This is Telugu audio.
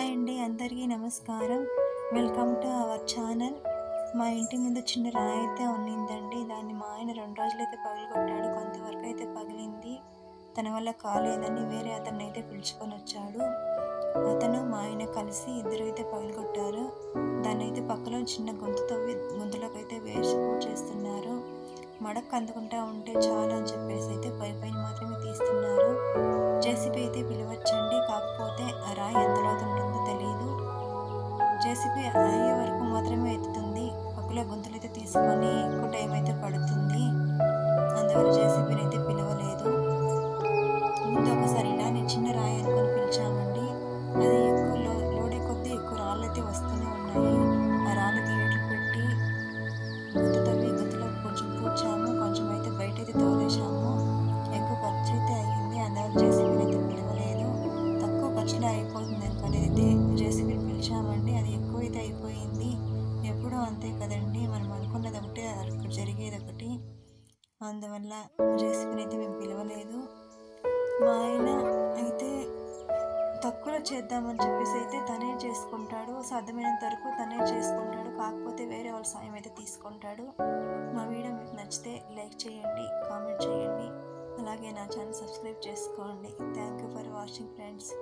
హాయ్ అండి అందరికీ నమస్కారం. Welcome to our channel. మా ఇంటి ముందు చిన్న రాయి అయితే ఉన్నిందండి. దాన్ని మా ఆయన రెండు రోజులైతే పగలగొట్టాడు. కొంతవరకు అయితే పగిలింది. తన వల్ల కాలేదని వేరే అతన్ని అయితే పిలుచుకొని వచ్చాడు. అతను మా ఆయన కలిసి ఇద్దరు అయితే పగలగొట్టారు. దాన్ని అయితే పక్కలో చిన్న గొంతు తవ్వి గొంతులోకి అయితే వేసి చేస్తున్నారు. మడక్ అందుకుంటా ఉంటే చాలు అని చెప్పేసి అయితే పై పైన మాత్రమే తీస్తున్నారు. జేసీబీ అయితే పిలవచ్చండి. కాకపోతే ఆ రాయి ఎంత జేసీబీ అయ్యే వరకు మాత్రమే ఎత్తుతుంది పక్కలో గొంతులు అయితే తీసుకొని ఎక్కువ టైం అయితే పడుతుంది. అందువల్ల జేసీబీని అయితే పిలవలేదు. ముందు ఒకసారి ఇలానే చిన్న రాయి అనుకొని పిలిచామండి. అది ఎక్కువ లో లోడే కొద్దీ ఎక్కువ రాళ్ళు అయితే వస్తూనే ఉన్నాయి. ఆ రాళ్ళు తీయట్లు పెట్టి గుంత తవ్వి గుంతలో కొంచెం పూడ్చాము కొంచెం అయితే బయట అయితే తోలేసాము ఎక్కువ ఖర్చు అయితే అయ్యింది. అందువల్ల జేసీబీని అయితే పిలవలేదు. తక్కువ ఖర్చులో అయిపోతుంది అనుకుని అయితే జేసీబీని పిలిచామండి. అది ఎక్కువ అయిపోయింది. ఎప్పుడూ అంతే కదండి. మనం అనుకున్నది ఒకటి అక్కడ జరిగేది ఒకటి. అందువల్ల రెసిపీని అయితే మేము పిలవలేదు. మా ఆయన అయితే తక్కువ చేద్దామని చెప్పేసి అయితే తనే చేసుకుంటాడు. సాధ్యమైనంత వరకు తనే చేసుకుంటాడు. కాకపోతే వేరే వాళ్ళ సాయం అయితే తీసుకుంటాడు. మా వీడియో మీకు నచ్చితే లైక్ చేయండి కామెంట్ చేయండి. అలాగే నా ఛానల్ సబ్స్క్రైబ్ చేసుకోండి. Thank you for watching friends.